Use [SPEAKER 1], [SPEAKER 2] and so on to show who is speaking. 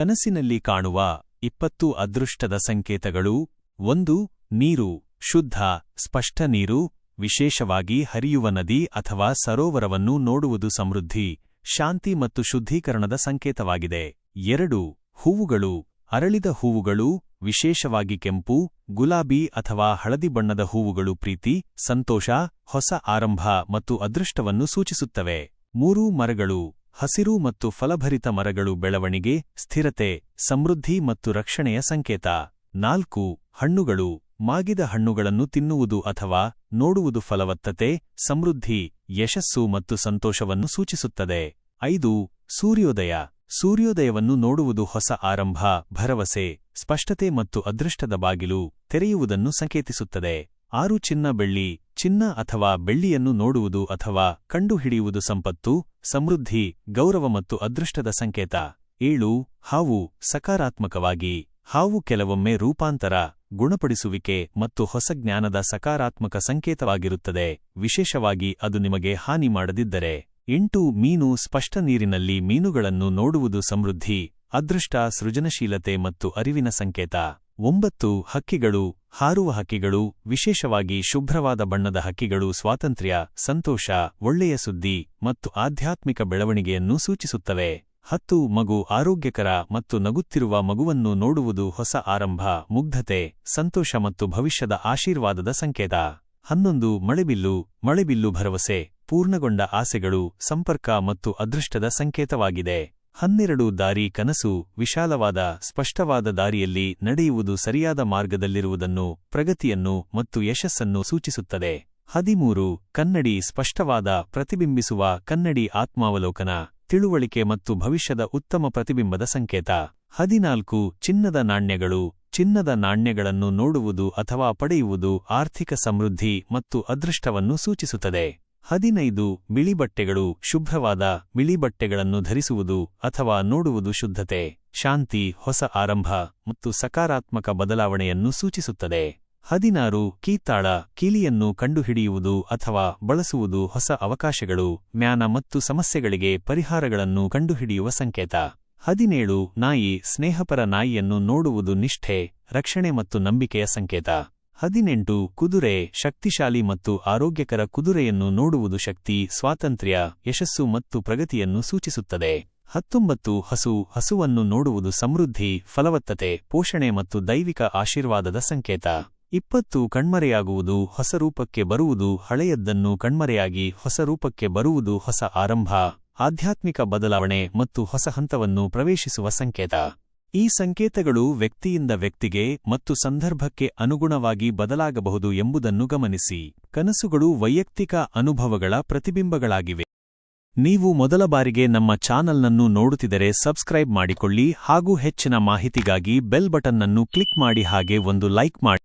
[SPEAKER 1] ಕನಸಿನಲ್ಲಿ ಕಾಣುವ ಇಪ್ಪತ್ತು ಅದೃಷ್ಟದ ಸಂಕೇತಗಳು, ಒಂದು, ನೀರು, ಶುದ್ಧ, ಸ್ಪಷ್ಟ ನೀರು, ವಿಶೇಷವಾಗಿ ಹರಿಯುವ ನದಿ ಅಥವಾ ಸರೋವರವನ್ನು ನೋಡುವುದು ಸಮೃದ್ಧಿ, ಶಾಂತಿ ಮತ್ತು ಶುದ್ಧೀಕರಣದ ಸಂಕೇತವಾಗಿದೆ. ಎರಡು, ಹೂವುಗಳು, ಅರಳಿದ ಹೂವುಗಳು, ವಿಶೇಷವಾಗಿ ಕೆಂಪು, ಗುಲಾಬಿ ಅಥವಾ ಹಳದಿ ಬಣ್ಣದ ಹೂವುಗಳು ಪ್ರೀತಿ, ಸಂತೋಷ, ಹೊಸ ಆರಂಭ ಮತ್ತು ಅದೃಷ್ಟವನ್ನು ಸೂಚಿಸುತ್ತವೆ. ಮೂರು, ಮರಗಳು ಹಸಿರು ಮತ್ತು ಫಲಭರಿತ ಮರಗಳು ಬೆಳವಣಿಗೆ, ಸ್ಥಿರತೆ, ಸಮೃದ್ಧಿ ಮತ್ತು ರಕ್ಷಣೆಯ ಸಂಕೇತ. ನಾಲ್ಕು, ಹಣ್ಣುಗಳು. ಮಾಗಿದ ಹಣ್ಣುಗಳನ್ನು ತಿನ್ನುವುದು ಅಥವಾ ನೋಡುವುದು ಫಲವತ್ತತೆ, ಸಮೃದ್ಧಿ, ಯಶಸ್ಸು ಮತ್ತು ಸಂತೋಷವನ್ನು ಸೂಚಿಸುತ್ತದೆ. ಐದು, ಸೂರ್ಯೋದಯ. ಸೂರ್ಯೋದಯವನ್ನು ನೋಡುವುದು ಹೊಸ ಆರಂಭ, ಭರವಸೆ, ಸ್ಪಷ್ಟತೆ ಮತ್ತು ಅದೃಷ್ಟದ ಬಾಗಿಲು, ತೆರೆಯುವುದನ್ನು ಸಂಕೇತಿಸುತ್ತದೆ. ಆರು ಚಿನ್ನ ಬೆಳ್ಳಿ, ಚಿನ್ನ ಅಥವಾ ಬೆಳ್ಳಿಯನ್ನು ನೋಡುವುದು ಅಥವಾ ಕಂಡುಹಿಡಿಯುವುದು ಸಂಪತ್ತು, ಸಮೃದ್ಧಿ, ಗೌರವ ಮತ್ತು ಅದೃಷ್ಟದ ಸಂಕೇತ. ಏಳು, ಹಾವು, ಸಕಾರಾತ್ಮಕವಾಗಿ, ಹಾವು ಕೆಲವೊಮ್ಮೆ ರೂಪಾಂತರ, ಗುಣಪಡಿಸುವಿಕೆ ಮತ್ತು ಹೊಸ ಜ್ಞಾನದ ಸಕಾರಾತ್ಮಕ ಸಂಕೇತವಾಗಿರುತ್ತದೆ. ವಿಶೇಷವಾಗಿ ಅದು ನಿಮಗೆ ಹಾನಿ ಮಾಡದಿದ್ದರೆ. ಎಂಟು, ಮೀನು ಸ್ಪಷ್ಟ ನೀರಿನಲ್ಲಿ ಮೀನುಗಳನ್ನು ನೋಡುವುದು ಸಮೃದ್ಧಿ, ಅದೃಷ್ಟ ಸೃಜನಶೀಲತೆ ಮತ್ತು ಅರಿವಿನ ಸಂಕೇತ. ಒಂಬತ್ತು ಹಕ್ಕಿಗಳು, ಹಾರುವ ಹಕ್ಕಿಗಳು, ವಿಶೇಷವಾಗಿ ಶುಭ್ರವಾದ ಬಣ್ಣದ ಹಕ್ಕಿಗಳು ಸ್ವಾತಂತ್ರ್ಯ, ಸಂತೋಷ, ಒಳ್ಳೆಯ ಸುದ್ದಿ ಮತ್ತು ಆಧ್ಯಾತ್ಮಿಕ ಬೆಳವಣಿಗೆಯನ್ನು ಸೂಚಿಸುತ್ತವೆ. ಹತ್ತು, ಮಗು ಆರೋಗ್ಯಕರ ಮತ್ತು ನಗುತ್ತಿರುವ ಮಗುವನ್ನು ನೋಡುವುದು ಹೊಸ ಆರಂಭ, ಮುಗ್ಧತೆ, ಸಂತೋಷ ಮತ್ತು ಭವಿಷ್ಯದ ಆಶೀರ್ವಾದದ ಸಂಕೇತ. ಹನ್ನೊಂದು, ಮಳೆಬಿಲ್ಲು ಮಳೆಬಿಲ್ಲು ಭರವಸೆ, ಪೂರ್ಣಗೊಂಡ ಆಸೆಗಳು, ಸಂಪರ್ಕ ಮತ್ತು ಅದೃಷ್ಟದ ಸಂಕೇತವಾಗಿದೆ. ಹನ್ನೆರಡು ದಾರಿ ಕನಸು ವಿಶಾಲವಾದ ಸ್ಪಷ್ಟವಾದ ದಾರಿಯಲ್ಲಿ ನಡೆಯುವುದು ಸರಿಯಾದ ಮಾರ್ಗದಲ್ಲಿರುವುದನ್ನು, ಪ್ರಗತಿಯನ್ನು ಮತ್ತು ಯಶಸ್ಸನ್ನು ಸೂಚಿಸುತ್ತದೆ. ಹದಿಮೂರು, ಕನ್ನಡಿ ಸ್ಪಷ್ಟವಾದ ಪ್ರತಿಬಿಂಬಿಸುವ ಕನ್ನಡಿ ಆತ್ಮಾವಲೋಕನ, ತಿಳುವಳಿಕೆ ಮತ್ತು ಭವಿಷ್ಯದ ಉತ್ತಮ ಪ್ರತಿಬಿಂಬದ ಸಂಕೇತ. ಹದಿನಾಲ್ಕು, ಚಿನ್ನದ ನಾಣ್ಯಗಳು, ಚಿನ್ನದ ನಾಣ್ಯಗಳನ್ನು ನೋಡುವುದು ಅಥವಾ ಪಡೆಯುವುದು ಆರ್ಥಿಕ ಸಮೃದ್ಧಿ ಮತ್ತು ಅದೃಷ್ಟವನ್ನು ಸೂಚಿಸುತ್ತದೆ. ಹದಿನೈದು ಬಿಳಿಬಟ್ಟೆಗಳು ಶುಭ್ರವಾದ ಬಿಳಿಬಟ್ಟೆಗಳನ್ನು ಧರಿಸುವುದು ಅಥವಾ ನೋಡುವುದು ಶುದ್ಧತೆ, ಶಾಂತಿ, ಹೊಸ ಆರಂಭ ಮತ್ತು ಸಕಾರಾತ್ಮಕ ಬದಲಾವಣೆಯನ್ನು ಸೂಚಿಸುತ್ತದೆ. ಹದಿನಾರು ಕೀತಾಳ ಕೀಲಿಯನ್ನು ಕಂಡುಹಿಡಿಯುವುದು ಅಥವಾ ಬಳಸುವುದು ಹೊಸ ಅವಕಾಶಗಳು, ಜ್ಞಾನ ಮತ್ತು ಸಮಸ್ಯೆಗಳಿಗೆ ಪರಿಹಾರಗಳನ್ನು ಕಂಡುಹಿಡಿಯುವ ಸಂಕೇತ. ಹದಿನೇಳು ನಾಯಿ ಸ್ನೇಹಪರ ನಾಯಿಯನ್ನು ನೋಡುವುದು ನಿಷ್ಠೆ, ರಕ್ಷಣೆ ಮತ್ತು ನಂಬಿಕೆಯ ಸಂಕೇತ. ಹದಿನೆಂಟು, ಕುದುರೆ, ಶಕ್ತಿಶಾಲಿ ಮತ್ತು ಆರೋಗ್ಯಕರ ಕುದುರೆಯನ್ನು ನೋಡುವುದು ಶಕ್ತಿ, ಸ್ವಾತಂತ್ರ್ಯ, ಯಶಸ್ಸು ಮತ್ತು ಪ್ರಗತಿಯನ್ನು ಸೂಚಿಸುತ್ತದೆ. ಹತ್ತೊಂಬತ್ತು, ಹಸು, ಹಸುವನ್ನು ನೋಡುವುದು ಸಮೃದ್ಧಿ, ಫಲವತ್ತತೆ, ಪೋಷಣೆ ಮತ್ತು ದೈವಿಕ ಆಶೀರ್ವಾದದ ಸಂಕೇತ. ಇಪ್ಪತ್ತು, ಕಣ್ಮರೆಯಾಗುವುದು, ಹೊಸ ರೂಪಕ್ಕೆ ಬರುವುದು, ಹಳೆಯದ್ದನ್ನು ಕಣ್ಮರೆಯಾಗಿ, ಹೊಸ ರೂಪಕ್ಕೆ ಬರುವುದು ಹೊಸ ಆರಂಭ, ಆಧ್ಯಾತ್ಮಿಕ ಬದಲಾವಣೆ ಮತ್ತು ಹೊಸ ಹಂತವನ್ನು ಪ್ರವೇಶಿಸುವ ಸಂಕೇತ. ಈ ಸಂಕೇತಗಳು ವ್ಯಕ್ತಿಯಿಂದ ವ್ಯಕ್ತಿಗೆ ಮತ್ತು ಸಂದರ್ಭಕ್ಕೆ ಅನುಗುಣವಾಗಿ ಬದಲಾಗಬಹುದು ಎಂಬುದನ್ನು ಗಮನಿಸಿ. ಕನಸುಗಳು ವೈಯಕ್ತಿಕ ಅನುಭವಗಳ ಪ್ರತಿಬಿಂಬಗಳಾಗಿವೆ. ನೀವು ಮೊದಲ ಬಾರಿಗೆ ನಮ್ಮ ಚಾನಲ್ನನ್ನು ನೋಡುತ್ತಿದ್ದರೆ ಸಬ್ಸ್ಕ್ರೈಬ್ ಮಾಡಿಕೊಳ್ಳಿ ಹಾಗೂ ಹೆಚ್ಚಿನ ಮಾಹಿತಿಗಾಗಿ ಬೆಲ್ ಬಟನ್ನನ್ನು ಕ್ಲಿಕ್ ಮಾಡಿ ಹಾಗೆ ಒಂದು ಲೈಕ್ ಮಾಡಿ.